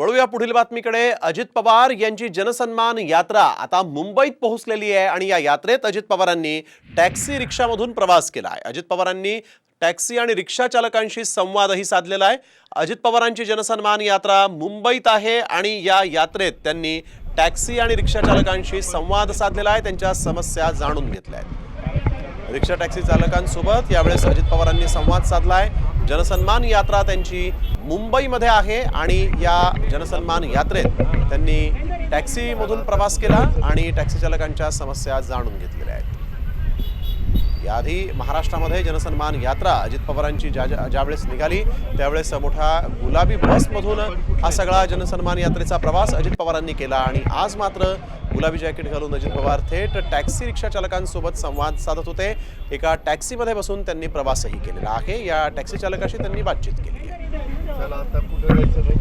वळूया पुढील बातमीकडे. अजित पवार यांची जनसन्मान यात्रा आता मुंबईत पोहोचलेली आहे आणि या यात्रेत अजित पवारांनी टॅक्सी रिक्षामधून प्रवास केला आहे अजित पवारांनी टॅक्सी आणि रिक्षा चालकांशी संवादही साधलेला आहे. अजित पवारांची जनसन्मान यात्रा मुंबईत आहे आणि या यात्रेत त्यांनी टॅक्सी आणि रिक्षा चालकांशी संवाद साधलेला आहे. त्यांच्या समस्या जाणून घेतल्या आहेत. रिक्षा टॅक्सी चालकांसोबत यावेळेस अजित पवारांनी संवाद साधला आहे जनसन्मान यात्रा त्यांची मुंबईमध्ये आहे आणि या जनसन्मान यात्रेत त्यांनी टॅक्सीमधून प्रवास केला आणि टॅक्सी चालकांच्या समस्या जाणून घेतलेल्या आहेत. याआधी महाराष्ट्रामध्ये जनसन्मान यात्रा अजित पवारांची ज्या ज्या- ज्यावेळेस निघाली त्यावेळेस मोठा गुलाबी बसमधून हा सगळा जनसन्मान यात्रेचा प्रवास अजित पवारांनी केला आणि आज मात्र गुलाबी जॅकेट घालून अजित पवार थेट टॅक्सी रिक्षा चालकांसोबत संवाद साधत होते. एका टॅक्सीमध्ये बसून त्यांनी प्रवासही केलेला आहे. या टॅक्सी चालकाशी त्यांनी बातचीत केली आहे.